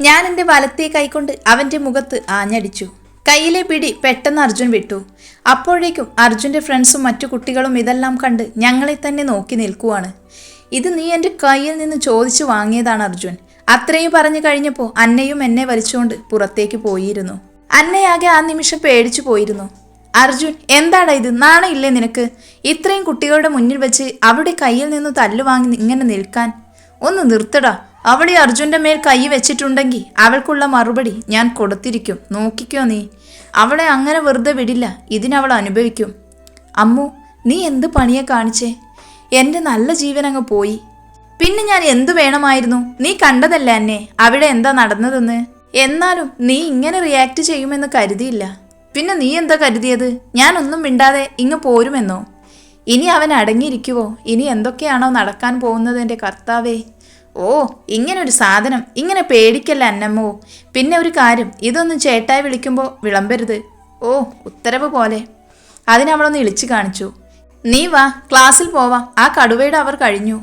ഞാൻ എന്റെ വലത്തേ കൈകൊണ്ട് അവന്റെ മുഖത്ത് ആഞ്ഞടിച്ചു. കയ്യിലെ പിടി പെട്ടെന്ന് അർജുൻ വിട്ടു. അപ്പോഴേക്കും അർജുന്റെ ഫ്രണ്ട്സും മറ്റു കുട്ടികളും ഇതെല്ലാം കണ്ട് ഞങ്ങളെ തന്നെ നോക്കി നിൽക്കുവാണ്. ഇത് നീ എന്റെ കയ്യിൽ നിന്ന് ചോദിച്ചു വാങ്ങിയതാണ് അർജുൻ. അത്രയും പറഞ്ഞു കഴിഞ്ഞപ്പോൾ അന്നയും എന്നെ വലിച്ചുകൊണ്ട് പുറത്തേക്ക് പോയിരുന്നു. അന്നയാകെ ആ നിമിഷം പേടിച്ചു പോയിരുന്നു. അർജുൻ എന്താടാ ഇത്? നാണയില്ലേ നിനക്ക്? ഇത്രയും കുട്ടികളുടെ മുന്നിൽ വെച്ച് അവിടെ കയ്യിൽ നിന്ന് തല്ലുവാങ്ങി ഇങ്ങനെ നിൽക്കാൻ. ഒന്ന് നിർത്തടാ. അവളീ അർജുന്റെ മേൽ കൈ വെച്ചിട്ടുണ്ടെങ്കിൽ അവൾക്കുള്ള മറുപടി ഞാൻ കൊടുത്തിരിക്കും. നോക്കിക്കോ നീ. അവളെ അങ്ങനെ വെറുതെ വിടില്ല. ഇതിനവൾ അനുഭവിക്കും. അമ്മു നീ എന്ത് പണിയെ കാണിച്ചേ? എന്റെ നല്ല ജീവൻ അങ്ങ് പോയി. പിന്നെ ഞാൻ എന്തു വേണമായിരുന്നു? നീ കണ്ടതല്ല എന്നെ അവിടെ എന്താ നടന്നതെന്ന്. എന്നാലും നീ ഇങ്ങനെ റിയാക്ട് ചെയ്യുമെന്ന് കരുതിയില്ല. പിന്നെ നീ എന്താ കരുതിയത്? ഞാനൊന്നും മിണ്ടാതെ ഇങ്ങ് പോരുമെന്നോ? ഇനി അവൻ അടങ്ങിയിരിക്കുവോ? ഇനി എന്തൊക്കെയാണോ നടക്കാൻ പോകുന്നത് എന്റെ കർത്താവേ? ഓ ഇങ്ങനൊരു സാധനം ഇങ്ങനെ പേടിക്കല്ല അന്നമ്മോ? പിന്നെ ഒരു കാര്യം ഇതൊന്നും ചേട്ടായി വിളിക്കുമ്പോൾ വിളമ്പരുത്. ഓ ഉത്തരവ് പോലെ. അതിനവളൊന്ന് ഇളിച്ചു കാണിച്ചു. നീ വാ ക്ലാസ്സിൽ പോവാം ആ കടുവയുടെ അവർ കഴിഞ്ഞു.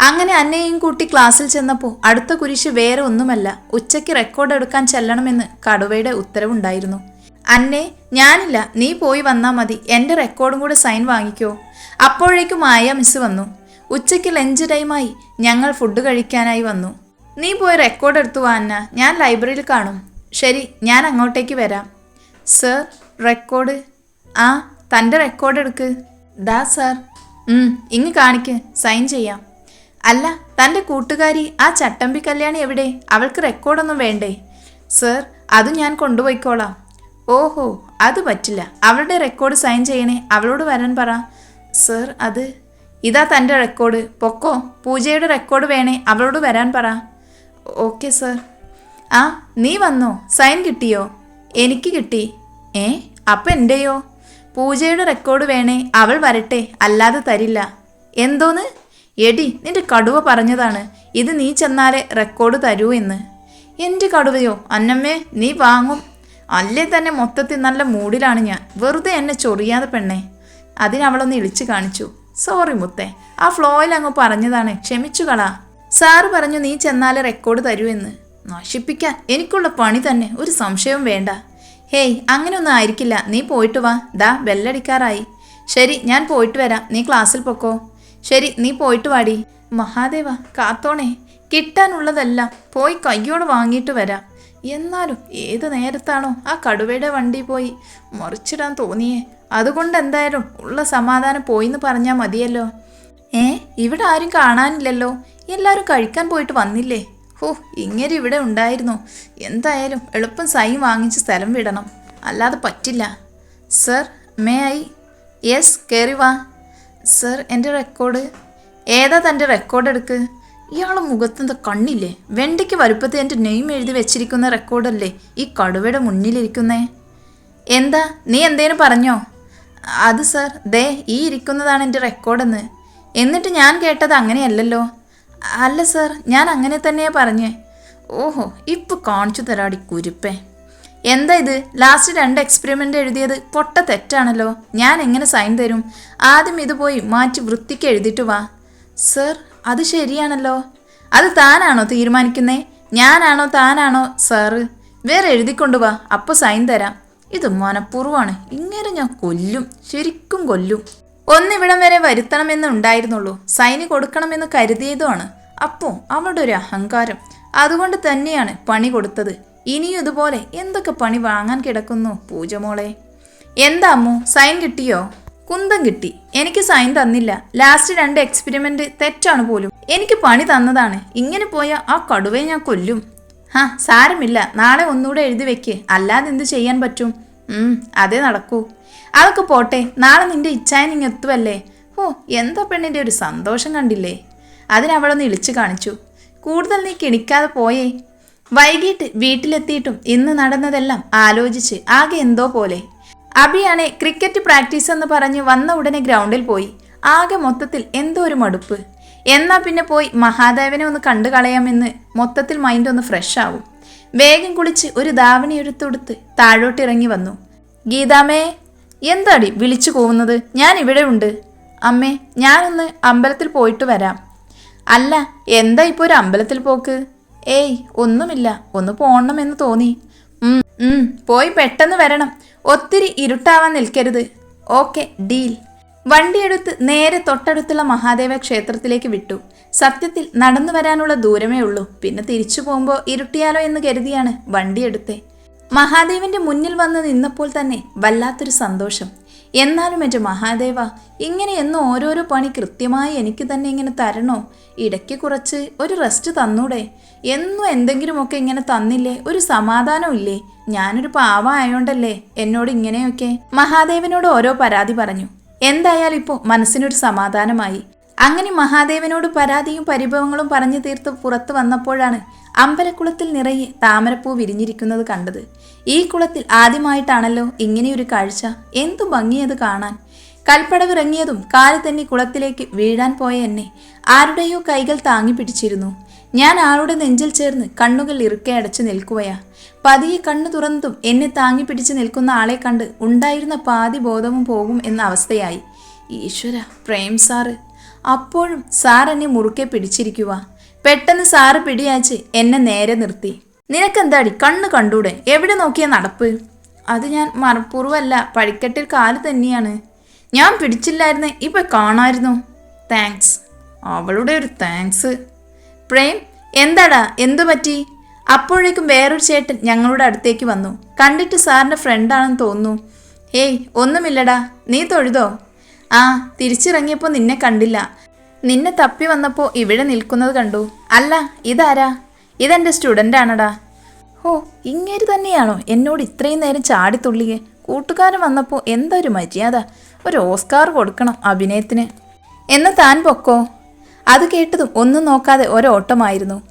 അങ്ങനെ അന്നയും കൂട്ടി ക്ലാസ്സിൽ ചെന്നപ്പോൾ അടുത്ത കുരിശ് വേറെ ഒന്നുമല്ല ഉച്ചയ്ക്ക് റെക്കോർഡ് എടുക്കാൻ ചെല്ലണമെന്ന് കടുവയുടെ ഉത്തരവുണ്ടായിരുന്നു. അന്നെ ഞാനില്ല നീ പോയി വന്നാൽ മതി എന്റെ റെക്കോർഡും കൂടെ സൈൻ വാങ്ങിക്കോ. അപ്പോഴേക്കും മായ മിസ് വന്നു. ഉച്ചയ്ക്ക് ലഞ്ച് ടൈമായി ഞങ്ങൾ ഫുഡ് കഴിക്കാനായി വന്നു. നീ പോയി റെക്കോർഡ് എടുത്തു വാന്ന ഞാൻ ലൈബ്രറിയിൽ കാണും. ശരി ഞാൻ അങ്ങോട്ടേക്ക് വരാം. സർ റെക്കോർഡ് ആ തന്റെ റെക്കോർഡ് എടുക്ക്. ദാ സർ ഇങ്ങ് കാണിക്ക് സൈൻ ചെയ്യാം. അല്ല തന്റെ കൂട്ടുകാരി ആ ചട്ടമ്പി കല്യാണി എവിടെ? അവൾക്ക് റെക്കോർഡൊന്നും വേണ്ടേ? സർ അത് ഞാൻ കൊണ്ടുപോയിക്കോളാം. ഓഹോ അത് പറ്റില്ല. അവളുടെ റെക്കോർഡ് സൈൻ ചെയ്യണേ അവളോട് വരാൻ പറ. സർ അത് ഇതാ തന്റെ റെക്കോർഡ് പൊക്കോ പൂജയുടെ റെക്കോർഡ് വേണേ അവളോട് വരാൻ പറ. ഓക്കെ സർ ആ നീ വന്നോ? സൈൻ കിട്ടിയോ? എനിക്ക് കിട്ടി. ഏ അപ്പം എന്റെയോ പൂജയുടെ റെക്കോർഡ് വേണേ അവൾ വരട്ടെ അല്ലാതെ തരില്ല. എന്തോന്ന്? എടി നിന്റെ കടുവ പറഞ്ഞതാണ്. ഇത് നീ ചെന്നാലേ റെക്കോർഡ് തരൂ എന്ന്. എന്റെ കടുവയോ? അന്നമ്മേ നീ വാങ്ങും. അല്ലേ തന്നെ മൊത്തത്തിൽ നല്ല മൂഡിലാണ് ഞാൻ. വെറുതെ എന്നെ ചൊറിയാതെ പെണ്ണേ. അതിനവളൊന്ന് ഇളിച്ച് കാണിച്ചു. സോറി മുത്തേ ആ ഫ്ലോയിൽ അങ്ങ് പറഞ്ഞതാണ് ക്ഷമിച്ചു കളാ സാറ് പറഞ്ഞു നീ ചെന്നാൽ റെക്കോർഡ് തരൂ എന്ന്. നശിപ്പിക്കാൻ എനിക്കുള്ള പണി തന്നെ ഒരു സംശയവും വേണ്ട. ഹേയ് അങ്ങനെയൊന്നും ആയിരിക്കില്ല നീ പോയിട്ട് വാ. ദാ ബെല്ലടിക്കാറായി. ശരി ഞാൻ പോയിട്ട് വരാം നീ ക്ലാസ്സിൽ പൊക്കോ. ശരി നീ പോയിട്ട് വാടി. മഹാദേവ കാത്തോണേ. കിട്ടാനുള്ളതെല്ലാം പോയി കയ്യോട് വാങ്ങിയിട്ട് വരാം. എന്നാലും ഏത് നേരത്താണോ ആ കടുവയുടെ വണ്ടി പോയി. മറിച്ചിടാൻ തോന്നിയേ. അതുകൊണ്ട് എന്തായാലും ഉള്ള സമാധാനം പോയിന്ന് പറഞ്ഞാൽ മതിയല്ലോ. ഏ ഇവിടെ ആരും കാണാനില്ലല്ലോ. എല്ലാവരും കഴിക്കാൻ പോയിട്ട് വന്നില്ലേ? ഹോ ഇങ്ങനെ ഇവിടെ ഉണ്ടായിരുന്നു. എന്തായാലും എളുപ്പം സൈൻ വാങ്ങിച്ച് സ്ഥലം വിടണം. അല്ലാതെ പറ്റില്ല. Sir may I? യെസ് കയറി വാ. സർ എന്റെ റെക്കോർഡ്. ഏതാ തന്റെ റെക്കോർഡ് എടുക്ക്? ഇയാളെ മുഖത്തെന്താ കണ്ണില്ലേ? വെണ്ടയ്ക്ക് വലുപ്പത്തിൽ എന്റെ നെയിം എഴുതി വെച്ചിരിക്കുന്ന റെക്കോർഡല്ലേ ഈ കടുവയുടെ മുന്നിലിരിക്കുന്നേ? എന്താ നീ എന്തേലും പറഞ്ഞോ? അത് സർ ദേ ഈ ഇരിക്കുന്നതാണ് എന്റെ റെക്കോർഡെന്ന്. എന്നിട്ട് ഞാൻ കേട്ടത് അങ്ങനെയല്ലല്ലോ. അല്ല സർ ഞാൻ അങ്ങനെ തന്നെയാ പറഞ്ഞേ. ഓഹോ ഇപ്പോൾ കാണിച്ചു തരാടി കുരുപ്പേ. എന്താ ഇത്? ലാസ്റ്റ് രണ്ട് എക്സ്പെരിമെന്റ് എഴുതിയത് പൊട്ട തെറ്റാണല്ലോ. ഞാൻ എങ്ങനെ സൈൻ തരും? ആദ്യം ഇത് പോയി മാറ്റി വൃത്തിക്ക് എഴുതിയിട്ട് വാ. സർ അത് ശരിയാണല്ലോ. അത് താനാണോ തീരുമാനിക്കുന്നേ? ഞാനാണോ താനാണോ സാറ് വേറെ എഴുതിക്കൊണ്ടു വാ അപ്പോൾ സൈൻ തരാം. ഇത് മനഃപൂർവമാണ്. ഇങ്ങനെ ഞാൻ കൊല്ലും ശരിക്കും കൊല്ലും. ഒന്നിവിടം വരെ വരുത്തണമെന്ന് ഉണ്ടായിരുന്നുള്ളൂ. സൈന് കൊടുക്കണമെന്ന് കരുതിയതുമാണ്. അപ്പോൾ അവളുടെ ഒരു അഹങ്കാരം. അതുകൊണ്ട് തന്നെയാണ് പണി കൊടുത്തത്. ഇനിയും ഇതുപോലെ എന്തൊക്കെ പണി വാങ്ങാൻ കിടക്കുന്നു പൂജമോളെ എന്താ അമ്മു സൈൻ കിട്ടിയോ? കുന്തം കിട്ടി. എനിക്ക് സൈൻ തന്നില്ല. ലാസ്റ്റ് രണ്ട് എക്സ്പെരിമെന്റ് തെറ്റാണ് പോലും. എനിക്ക് പണി തന്നതാണ്. ഇങ്ങനെ പോയ ആ കടുവയെ ഞാൻ കൊല്ലും. ഹാ സാരമില്ല. നാളെ ഒന്നുകൂടെ എഴുതി വെക്ക്. അല്ലാതെ എന്ത് ചെയ്യാൻ പറ്റും? അതേ നടക്കൂ. അതൊക്കെ പോട്ടെ. നാളെ നിന്റെ ഇച്ഛായനിങ് ഇങ്ങ് എത്തുവല്ലേ? ഓ എന്താ പെണ്ണിന്റെ ഒരു സന്തോഷം കണ്ടില്ലേ? അതിനവളൊന്ന് ഇളിച്ചു കാണിച്ചു. കൂടുതൽ നീ കിണിക്കാതെ പോയേ. വൈകിട്ട് വീട്ടിലെത്തിയിട്ടും ഇന്ന് നടന്നതെല്ലാം ആലോചിച്ച് ആകെ എന്തോ പോലെ. അബിയാണെ ക്രിക്കറ്റ് പ്രാക്ടീസ് എന്ന് പറഞ്ഞ് വന്ന ഉടനെ ഗ്രൗണ്ടിൽ പോയി. ആകെ മൊത്തത്തിൽ എന്തോ ഒരു മടുപ്പ്. എന്നാ പിന്നെ പോയി മഹാദേവനെ ഒന്ന് കണ്ടു കളയാമെന്ന് മൊത്തത്തിൽ മൈൻഡ് ഒന്ന് ഫ്രഷ് ആവും. വേഗം കുളിച്ച് ഒരു ധാവണി എടുത്തുകൊടുത്ത് താഴോട്ടിറങ്ങി വന്നു. ഗീതാമേ എന്താടി വിളിച്ചു പോകുന്നത് ഞാൻ ഇവിടെ ഉണ്ട്. അമ്മേ ഞാനൊന്ന് അമ്പലത്തിൽ പോയിട്ട് വരാം. അല്ല എന്താ ഇപ്പോൾ ഒരു അമ്പലത്തിൽ പോക്ക്? ഏയ് ഒന്നുമില്ല. ഒന്ന് പോണമെന്ന് തോന്നി. ഉം, ഉം, പോയി പെട്ടെന്ന് വരണം. ഒത്തിരി ഇരുട്ടാവാൻ നിൽക്കരുത്. Okay deal. വണ്ടിയെടുത്ത് നേരെ തൊട്ടടുത്തുള്ള മഹാദേവ ക്ഷേത്രത്തിലേക്ക് വിട്ടു. സത്യത്തിൽ നടന്നു വരാനുള്ള ദൂരമേ ഉള്ളൂ. പിന്നെ തിരിച്ചു പോകുമ്പോൾ ഇരുട്ടിയാലോ എന്ന് കരുതിയാണ് വണ്ടിയെടുത്തേ. മഹാദേവന്റെ മുന്നിൽ വന്ന് നിന്നപ്പോൾ തന്നെ വല്ലാത്തൊരു സന്തോഷം. എന്നാലും എന്റെ മഹാദേവ ഇങ്ങനെ എന്നും ഓരോരോ പണി കൃത്യമായി എനിക്ക് തന്നെ ഇങ്ങനെ തരണോ? ഇടയ്ക്ക് കുറച്ച് ഒരു റെസ്റ്റ് തന്നൂടെ? എന്നും എന്തെങ്കിലുമൊക്കെ ഇങ്ങനെ തന്നില്ലേ? ഒരു സമാധാനം ഇല്ലേ? ഞാനൊരു പാവ ആയോണ്ടല്ലേ? എന്നോട് ഇങ്ങനെയൊക്കെ. മഹാദേവനോട് ഓരോ പരാതി പറഞ്ഞു. എന്തായാലും ഇപ്പോൾ മനസ്സിനൊരു സമാധാനമായി. അങ്ങനെ മഹാദേവനോട് പരാതിയും പരിഭവങ്ങളും പറഞ്ഞു തീർത്ത് പുറത്തു വന്നപ്പോഴാണ് അമ്പലക്കുളത്തിൽ നിറയെ താമരപ്പൂ വിരിഞ്ഞിരിക്കുന്നത് കണ്ടത്. ഈ കുളത്തിൽ ആദ്യമായിട്ടാണല്ലോ ഇങ്ങനെയൊരു കാഴ്ച. എന്തു ഭംഗിയത് കാണാൻ. കൽപ്പടവിറങ്ങിയതും കാൽ തന്നെ കുളത്തിലേക്ക് വീഴാൻ പോയ എന്നെ ആരുടെയോ കൈകൾ താങ്ങി പിടിച്ചിരുന്നു. ഞാൻ ആളുടെ നെഞ്ചിൽ ചേർന്ന് കണ്ണുകൾ ഇറുക്കെ അടച്ചു നിൽക്കുകയാ? പതിയെ കണ്ണു തുറന്നതും എന്നെ താങ്ങി പിടിച്ചു നിൽക്കുന്ന ആളെ കണ്ട് ഉണ്ടായിരുന്ന പാതി ബോധവും പോകും എന്ന അവസ്ഥയായി. ഈശ്വര പ്രേം സാറ്. അപ്പോഴും സാർ എന്നെ മുറുക്കെ പിടിച്ചിരിക്കുക പെട്ടെന്ന് സാറ് പിടിയാച്ച് എന്നെ നേരെ നിർത്തി. നിനക്കെന്താടി? കണ്ണ് കണ്ടൂടെ? എവിടെ നോക്കിയ നടപ്പ്? അത് ഞാൻ മറപ്പൂർവല്ല പഴിക്കെട്ടിൽ കാൽ തന്നെയാണ്. ഞാൻ പിടിച്ചില്ലായിരുന്നേ ഇപ്പൊ കാണായിരുന്നു താങ്ക്സ് അവളുടെ ഒരു താങ്ക്സ് പ്രേം എന്താടാ? എന്തു പറ്റി? അപ്പോഴേക്കും വേറൊരു ചേട്ടൻ ഞങ്ങളുടെ അടുത്തേക്ക് വന്നു. കണ്ടിട്ട് സാറിന്റെ ഫ്രണ്ടാണെന്ന് തോന്നുന്നു. ഏയ് ഒന്നുമില്ലടാ. നീ തൊഴുതോ? ആ തിരിച്ചിറങ്ങിയപ്പോൾ നിന്നെ കണ്ടില്ല. നിന്നെ തപ്പി വന്നപ്പോൾ ഇവിടെ നിൽക്കുന്നത് കണ്ടു. അല്ല ഇതാരാ? ഇതെന്റെ സ്റ്റുഡന്റ് ആണടാ. ഓ ഇങ്ങേര് തന്നെയാണോ എന്നോട് ഇത്രയും നേരം ചാടിത്തുള്ളിയെ കൂട്ടുകാരൻ വന്നപ്പോൾ എന്തൊരു മര്യാദ. ഒരു ഓസ്കാർ കൊടുക്കണം അഭിനയത്തിന്. എന്ന് താൻ പൊക്കോ? അത് കേട്ടതും ഒന്നും നോക്കാതെ ഒരോട്ടമായിരുന്നു.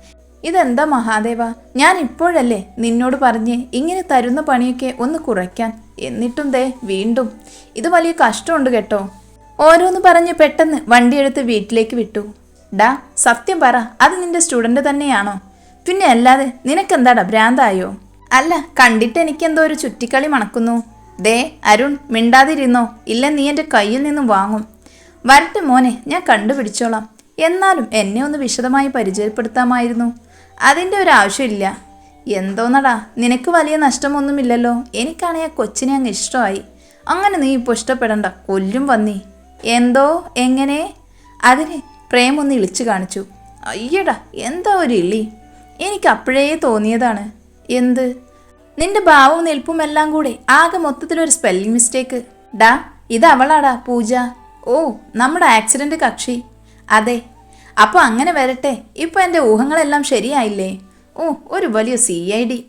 ഇതെന്താ മഹാദേവ? ഞാൻ ഇപ്പോഴല്ലേ നിന്നോട് പറഞ്ഞ് ഇങ്ങനെ തരുന്ന പണിയൊക്കെ ഒന്ന് കുറയ്ക്കാൻ. എന്നിട്ടും ദേ വീണ്ടും. ഇത് വലിയ കഷ്ടമുണ്ട് കേട്ടോ. ഓരോന്ന് പറഞ്ഞ് പെട്ടെന്ന് വണ്ടിയെടുത്ത് വീട്ടിലേക്ക് വിട്ടു. ഡാ സത്യം പറ അത് നിന്റെ സ്റ്റുഡന്റ് തന്നെയാണോ? പിന്നെ അല്ലാതെ നിനക്കെന്താടാ ഭ്രാന്തായോ? അല്ല കണ്ടിട്ട് എനിക്കെന്തോ ഒരു ചുറ്റിക്കളി മണക്കുന്നു. ദേ അരുൺ മിണ്ടാതിരുന്നോ? ഇല്ല നീ എന്റെ കയ്യിൽ നിന്നും വാങ്ങും. വരട്ടെ മോനെ ഞാൻ കണ്ടുപിടിച്ചോളാം. എന്നാലും എന്നെ ഒന്ന് വിശദമായി പരിചയപ്പെടുത്താമായിരുന്നു. അതിന്റെ ഒരു ആവശ്യമില്ല. എന്തോന്നടാ നിനക്ക് വലിയ നഷ്ടമൊന്നുമില്ലല്ലോ. എനിക്കാണെ ആ കൊച്ചിനെ അങ്ങ് ഇഷ്ടമായി. അങ്ങനെ നീ ഇപ്പോൾ ഇഷ്ടപ്പെടണ്ട. കൊല്ലും വന്നി. എന്തോ? എങ്ങനെ? അതിന് പ്രേമൊന്ന് ഇളിച്ചു കാണിച്ചു. അയ്യടാ എന്താ ഒരു ഇളി. എനിക്ക് അപ്പോഴേ തോന്നിയതാണ്. എന്ത്? നിന്റെ ഭാവവും നിൽപ്പും എല്ലാം കൂടെ ആകെ മൊത്തത്തിലൊരു സ്പെല്ലിംഗ് മിസ്റ്റേക്ക് ഡാ ഇത് അവളാടാ പൂജ. ഓ നമ്മുടെ ആക്സിഡന്റ് കക്ഷി. അതെ. അപ്പോൾ അങ്ങനെ വരട്ടെ. ഇപ്പോൾ എന്റെ ഊഹങ്ങളെല്ലാം ശരിയായില്ലേ? ഓ ഒരു വലിയ സി ഐ ഡി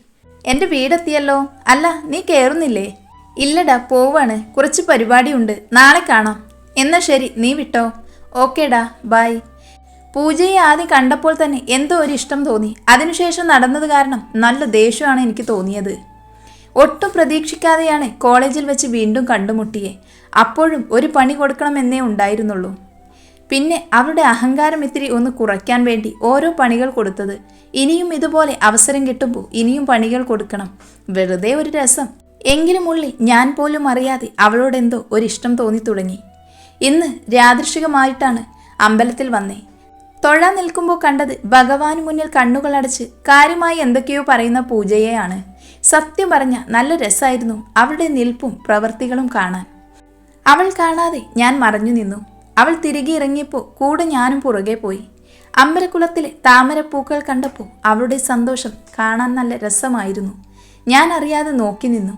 എന്റെ വീടെത്തിയല്ലോ? അല്ല നീ കയറുന്നില്ലേ ഇല്ലടാ പോവാണ്. കുറച്ച് പരിപാടിയുണ്ട്. നാളെ കാണാം. എന്നാ ശരി നീ വിട്ടോ. ഓക്കേടാ ബായ് പൂജയെ ആദ്യം കണ്ടപ്പോൾ തന്നെ എന്തോ ഒരു ഇഷ്ടം തോന്നി. അതിനുശേഷം നടന്നത് കാരണം നല്ല ദേഷ്യമാണ് എനിക്ക് തോന്നിയത്. ഒട്ടും പ്രതീക്ഷിക്കാതെയാണ് കോളേജിൽ വെച്ച് വീണ്ടും കണ്ടുമുട്ടിയേ. അപ്പോഴും ഒരു പണി കൊടുക്കണമെന്നേ ഉണ്ടായിരുന്നുള്ളൂ. പിന്നെ അവരുടെ അഹങ്കാരം ഇത്തിരി ഒന്ന് കുറയ്ക്കാൻ വേണ്ടി ഓരോ പണികൾ കൊടുത്തത്. ഇനിയും ഇതുപോലെ അവസരം കിട്ടുമ്പോൾ ഇനിയും പണികൾ കൊടുക്കണം. വെറുതെ ഒരു രസം. എങ്കിലും ഉള്ളി ഞാൻ പോലും അറിയാതെ അവളോടെന്തോ ഒരിഷ്ടം തോന്നി തുടങ്ങി. ഇന്ന് യാദൃശികമായിട്ടാണ് അമ്പലത്തിൽ വന്നേ. തൊഴാൻ നിൽക്കുമ്പോൾ കണ്ടത് ഭഗവാൻ മുന്നിൽ കണ്ണുകൾ അടച്ച് കാര്യമായി എന്തൊക്കെയോ പറയുന്ന പൂജയെയാണ്. സത്യം പറഞ്ഞ നല്ല രസമായിരുന്നു അവളുടെ നിൽപ്പും പ്രവൃത്തികളും കാണാൻ. അവൾ കാണാതെ ഞാൻ മറഞ്ഞു നിന്നു. അവൾ തിരികെ ഇറങ്ങിയപ്പോൾ കൂടെ ഞാനും പുറകെ പോയി. അമ്പലക്കുളത്തിലെ താമരപ്പൂക്കൾ കണ്ടപ്പോൾ അവളുടെ സന്തോഷം കാണാൻ നല്ല രസമായിരുന്നു. ഞാൻ അറിയാതെ നോക്കി നിന്നു.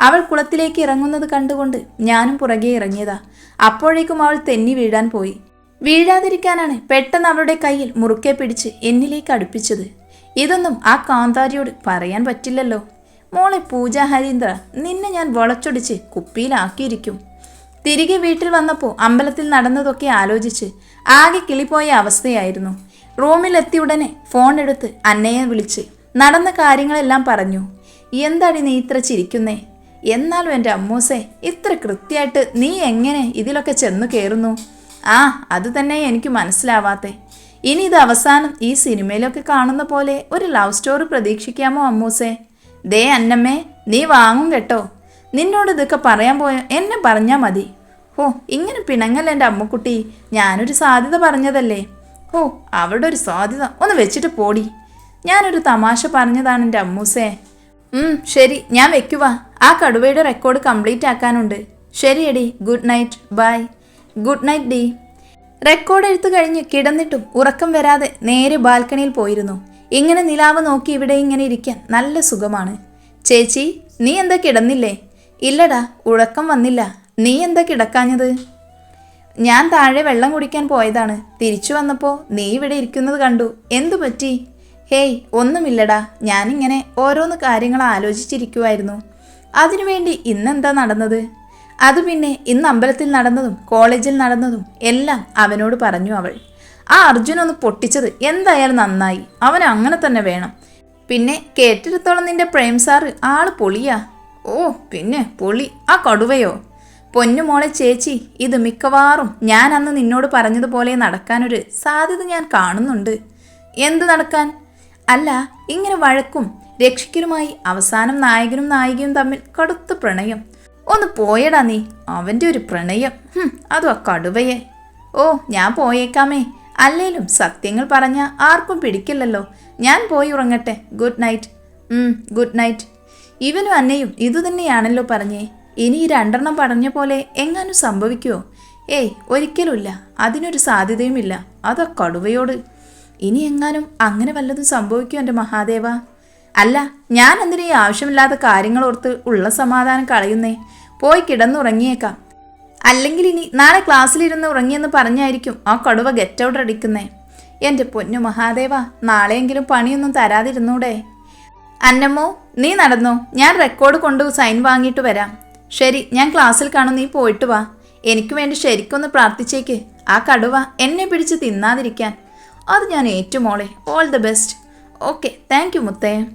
അവൾ കുളത്തിലേക്ക് ഇറങ്ങുന്നത് കണ്ടുകൊണ്ട് ഞാനും പുറകെ ഇറങ്ങിയതാ. അപ്പോഴേക്കും അവൾ തെന്നി വീഴാൻ പോയി. വീഴാതിരിക്കാനാണ് പെട്ടെന്ന് അവളുടെ കയ്യിൽ മുറുക്കെ പിടിച്ച് എന്നിലേക്ക് അടുപ്പിച്ചത്. ഇതൊന്നും ആ കാന്താരിയോട് പറയാൻ പറ്റില്ലല്ലോ. മോളെ പൂജ ഹരീന്ദ്ര നിന്നെ ഞാൻ വളച്ചൊടിച്ച് കുപ്പിയിലാക്കിയിരിക്കും. തിരികെ വീട്ടിൽ വന്നപ്പോൾ അമ്പലത്തിൽ നടന്നതൊക്കെ ആലോചിച്ച് ആകെ കിളിപ്പോയ അവസ്ഥയായിരുന്നു. റൂമിലെത്തിയ ഉടനെ ഫോൺ എടുത്ത് അന്നയെ വിളിച്ച് നടന്ന കാര്യങ്ങളെല്ലാം പറഞ്ഞു. എന്താടി നീ ഇത്ര ചിരിക്കുന്നേ? എന്നാലും എന്റെ അമ്മൂസേ ഇത്ര കൃത്യമായിട്ട് നീ എങ്ങനെ ഇതിലൊക്കെ ചെന്നു കയറുന്നു? ആ അത് തന്നെ എനിക്ക് മനസ്സിലാവാത്തെ. ഇനി ഇത് അവസാനം ഈ സിനിമയിലൊക്കെ കാണുന്ന പോലെ ഒരു ലവ് സ്റ്റോറി പ്രതീക്ഷിക്കാമോ അമ്മൂസേ? ദേ അന്നമ്മേ നീ വാങ്ങും കേട്ടോ. നിന്നോട് ഇതൊക്കെ പറയാൻ പോയ എന്നെ പറഞ്ഞാൽ മതി. ഓ ഇങ്ങനെ പിണങ്ങല്ല എന്റെ അമ്മക്കുട്ടി? ഞാനൊരു സാധ്യത പറഞ്ഞതല്ലേ? ഓ അവളുടെ ഒരു സാധ്യത. ഒന്ന് വെച്ചിട്ട് പോടി. ഞാനൊരു തമാശ പറഞ്ഞതാണ് എന്റെ അമ്മൂസേ. ശരി ഞാൻ വെക്കുവാ. ആ കടുവയുടെ റെക്കോർഡ് കംപ്ലീറ്റ് ആക്കാനുണ്ട്. ശരി എടി good night bye good night D. Record എഴുത്തു കഴിഞ്ഞ് കിടന്നിട്ടും ഉറക്കം വരാതെ നേരെ ബാൽക്കണിയിൽ പോയിരുന്നു. ഇങ്ങനെ നിലാവ് നോക്കി ഇവിടെ ഇങ്ങനെ ഇരിക്കാൻ നല്ല സുഖമാണ്. ചേച്ചി നീ എന്താ കിടന്നില്ലേ? ഇല്ലടാ ഉറക്കം വന്നില്ല. നീ എന്താ കിടക്കാഞ്ഞത്? ഞാൻ താഴെ വെള്ളം കുടിക്കാൻ പോയതാണ്. തിരിച്ചു വന്നപ്പോൾ നീ ഇവിടെ ഇരിക്കുന്നത് കണ്ടു. എന്തു പറ്റി? ഹേയ് ഒന്നുമില്ലടാ. ഞാനിങ്ങനെ ഓരോന്ന് കാര്യങ്ങൾ ആലോചിച്ചിരിക്കുമായിരുന്നു അതിനുവേണ്ടി ഇന്നെന്താ നടന്നത്? അത് പിന്നെ ഇന്ന് അമ്പലത്തിൽ നടന്നതും കോളേജിൽ നടന്നതും എല്ലാം അവനോട് പറഞ്ഞു അവൾ. ആ അർജുൻ ഒന്ന് പൊട്ടിച്ചത് എന്തായാലും നന്നായി. അവൻ അങ്ങനെ തന്നെ വേണം. പിന്നെ കേട്ടിടത്തോളം നിന്റെ പ്രേം സാറ് ആൾ പൊളിയാ. ഓ പിന്നെ പൊളി. ആ കടുവയോ? പൊന്നുമോളെ ചേച്ചി ഇത് മിക്കവാറും ഞാൻ അന്ന് നിന്നോട് പറഞ്ഞതുപോലെ നടക്കാനൊരു സാധ്യത ഞാൻ കാണുന്നുണ്ട്. എന്ത് നടക്കാൻ? അല്ല ഇങ്ങനെ വഴക്കും രക്ഷിക്കലുമായി അവസാനം നായകനും നായികയും തമ്മിൽ കടുത്ത പ്രണയം. ഒന്ന് പോയടാ നീ അവന്റെ ഒരു പ്രണയം. അതും ആ കടുവയെ? ഓ ഞാൻ പോയേക്കാമേ. അല്ലേലും സത്യങ്ങൾ പറഞ്ഞ ആർക്കും പിടിക്കില്ലല്ലോ. ഞാൻ പോയി ഉറങ്ങട്ടെ. Good night. Good night. ഇവനും അന്നയും ഇതുതന്നെയാണല്ലോ പറഞ്ഞേ. ഇനി രണ്ടെണ്ണം പറഞ്ഞ പോലെ എങ്ങാനും സംഭവിക്കുമോ ഏയ് ഒരിക്കലുമില്ല. അതിനൊരു സാധ്യതയുമില്ല. അതോ കടുവയോട്. ഇനി എങ്ങാനും അങ്ങനെ വല്ലതും സംഭവിക്കുമോ എന്റെ മഹാദേവ? അല്ല ഞാൻ എന്തിനു ഈ ആവശ്യമില്ലാത്ത കാര്യങ്ങൾ ഓർത്ത് ഉള്ള സമാധാനം കളയുന്നേ? പോയി കിടന്നുറങ്ങിയേക്കാം. അല്ലെങ്കിൽ ഇനി നാളെ ക്ലാസ്സിലിരുന്ന് ഉറങ്ങിയെന്ന് പറഞ്ഞായിരിക്കും ആ കടുവ ഗെറ്റ് ഔട്ട് അടിക്കുന്നേ. എന്റെ പൊന്നു മഹാദേവ നാളെയെങ്കിലും പണിയൊന്നും തരാതിരുന്നൂടെ. അന്നമ്മോ നീ നടന്നോ? ഞാൻ റെക്കോർഡ് കൊണ്ട് സൈൻ വാങ്ങിയിട്ട് വരാം. ശരി ഞാൻ ക്ലാസ്സിൽ കാണും നീ പോയിട്ട് വാ. എനിക്ക് വേണ്ടി ശരിക്കൊന്ന് പ്രാർത്ഥിച്ചേക്ക്. ആ കടുവ എന്നെ പിടിച്ച് തിന്നാതിരിക്കാൻ. അത് ഞാൻ ഏറ്റുമോളെ all the best okay thank you മുത്തേ.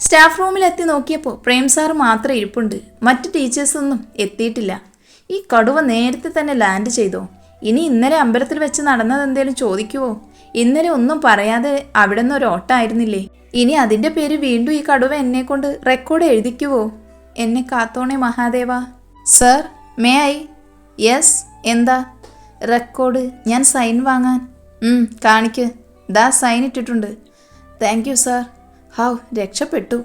സ്റ്റാഫ് റൂമിലെത്തി നോക്കിയപ്പോൾ പ്രേം സാർ മാത്രം ഇരിപ്പുണ്ട്. മറ്റ് ടീച്ചേഴ്സൊന്നും എത്തിയിട്ടില്ല. ഈ കടുവ നേരത്തെ തന്നെ ലാൻഡ് ചെയ്തോ? ഇനി ഇന്നലെ അമ്പലത്തിൽ വെച്ച് നടന്നത് എന്തേലും ചോദിക്കുവോ? ഇന്നലെ ഒന്നും പറയാതെ അവിടെ നിന്ന് ഒരു ഓട്ടായിരുന്നില്ലേ ഇനി അതിന്റെ പേര് വീണ്ടും ഈ കടുവ എന്നെ കൊണ്ട് റെക്കോർഡ് എഴുതിക്കുവോ? എന്നെ കാത്തോണേ Mahadeva. Sir may I? Yes എന്താ? റെക്കോർഡ് ഞാൻ സൈൻ വാങ്ങാൻ. കാണിക്ക്. ദാ സൈൻ ഇട്ടിട്ടുണ്ട്. Thank you sir. ഹൗ രക്ഷപ്പെട്ടു.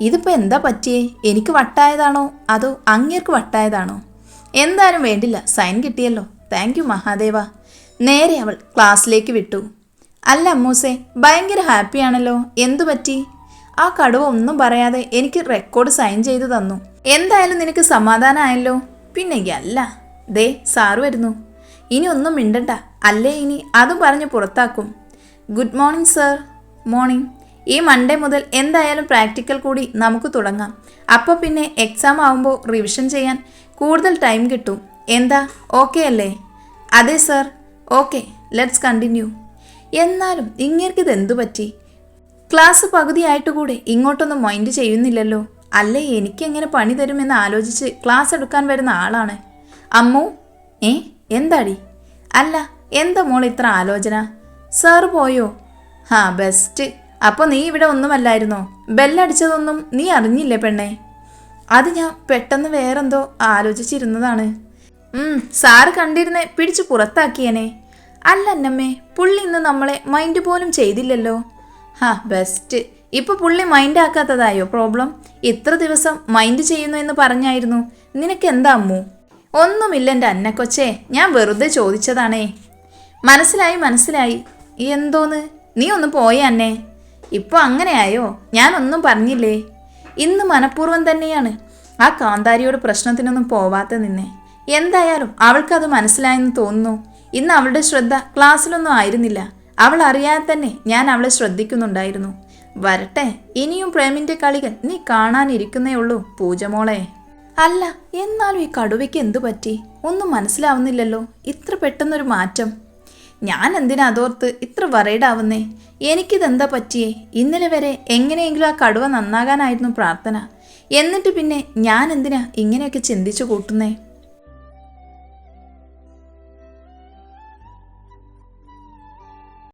ഇതിപ്പോൾ എന്താ പറ്റിയേ? എനിക്ക് വട്ടായതാണോ? അതോ അങ്ങേർക്ക് വട്ടായതാണോ? എന്തായാലും വേണ്ടില്ല സൈൻ കിട്ടിയല്ലോ. Thank you Mahadeva. നേരെ അവൾ ക്ലാസ്സിലേക്ക് വിട്ടു. അല്ല അമ്മൂസേ ഭയങ്കര ഹാപ്പിയാണല്ലോ. എന്തു പറ്റി? ആ കടുവ ഒന്നും പറയാതെ എനിക്ക് റെക്കോർഡ് സൈൻ ചെയ്തു തന്നു. എന്തായാലും നിനക്ക് സമാധാനമായല്ലോ പിന്നെ അല്ല. ദേ സാറ് വരുന്നു. ഇനി ഒന്നും മിണ്ടണ്ട. അല്ലേ ഇനി? അതും പറഞ്ഞ് പുറത്താക്കും. ഗുഡ് മോർണിംഗ് സർ മോർണിംഗ് ഈ മൺഡേ മുതൽ എന്തായാലും പ്രാക്ടിക്കൽ കൂടി നമുക്ക് തുടങ്ങാം. അപ്പോൾ പിന്നെ എക്സാം ആവുമ്പോൾ റിവിഷൻ ചെയ്യാൻ കൂടുതൽ ടൈം കിട്ടും. എന്താ? ഓക്കെ അല്ലേ? അതെ സർ ഓക്കെ ലെറ്റ്സ് കണ്ടിന്യൂ എന്നാലും ഇങ്ങേർക്ക് ഇത് എന്തു പറ്റി? ക്ലാസ് പകുതിയായിട്ട് കൂടെ ഇങ്ങോട്ടൊന്നും മൈൻഡ് ചെയ്യുന്നില്ലല്ലോ. അല്ലേ എനിക്കെങ്ങനെ പണി തരുമെന്ന് ആലോചിച്ച് ക്ലാസ് എടുക്കാൻ വരുന്ന ആളാണ്. അമ്മു ഏ എന്താടി? അല്ല എന്താ മോൾ ഇത്ര ആലോചന? സാറ് പോയോ? ഹാ ബെസ്റ്റ് അപ്പോൾ നീ ഇവിടെ ഒന്നുമല്ലായിരുന്നോ? ബെല്ലടിച്ചതൊന്നും നീ അറിഞ്ഞില്ലേ പെണ്ണെ? അത് ഞാൻ പെട്ടെന്ന് വേറെന്തോ ആലോചിച്ചിരുന്നതാണ്. സാറ് കണ്ടിരുന്നേ പിടിച്ചു പുറത്താക്കിയനെ. അല്ല അന്നമ്മേ പുള്ളി ഇന്ന് നമ്മളെ മൈൻഡ് പോലും ചെയ്തില്ലല്ലോ. ഹാ ബെസ്റ്റ് ഇപ്പൊ പുള്ളി മൈൻഡ് ആക്കാത്തതായോ? പ്രോബ്ലം ഇത്ര ദിവസം മൈൻഡ് ചെയ്യുന്നു എന്ന് പറഞ്ഞായിരുന്നു. നിനക്ക് എന്താ അമ്മു? ഒന്നുമില്ല എന്റെ അന്നക്കൊച്ചേ ഞാൻ വെറുതെ ചോദിച്ചതാണേ. മനസ്സിലായി മനസ്സിലായി. എന്തോന്ന്? നീ ഒന്ന് പോയേ അന്നെ. ഇപ്പോൾ അങ്ങനെയായോ? ഞാനൊന്നും പറഞ്ഞില്ലേ? ഇന്ന് മനഃപൂർവം തന്നെയാണ്. ആ കാന്താരിയോട് പ്രശ്നത്തിനൊന്നും പോവാത്ത നിന്നെ. എന്തായാലും അവൾക്കത് മനസ്സിലായെന്ന് തോന്നുന്നു. ഇന്ന് അവളുടെ ശ്രദ്ധ ക്ലാസ്സിലൊന്നും ആയിരുന്നില്ല. അവൾ അറിയാതെ തന്നെ ഞാൻ അവളെ ശ്രദ്ധിക്കുന്നുണ്ടായിരുന്നു. വരട്ടെ ഇനിയും പ്രേമിന്റെ കളികൾ നീ കാണാനിരിക്കുന്നേ ഉള്ളൂ പൂജമോളെ അല്ല എന്നാലും ഈ കടുവയ്ക്ക് എന്തു പറ്റി? ഒന്നും മനസ്സിലാവുന്നില്ലല്ലോ ഇത്ര പെട്ടെന്നൊരു മാറ്റം. ഞാൻ എന്തിനാ അതോർത്ത് ഇത്ര വറൈഡാവുന്നേ എനിക്കിതെന്താ പറ്റിയേ? ഇന്നലെ വരെ എങ്ങനെയെങ്കിലും ആ കടുവ നന്നാകാനായിരുന്നു പ്രാർത്ഥന. എന്നിട്ട് പിന്നെ ഞാൻ എന്തിനാ ഇങ്ങനെയൊക്കെ ചിന്തിച്ചു കൂട്ടുന്നേ?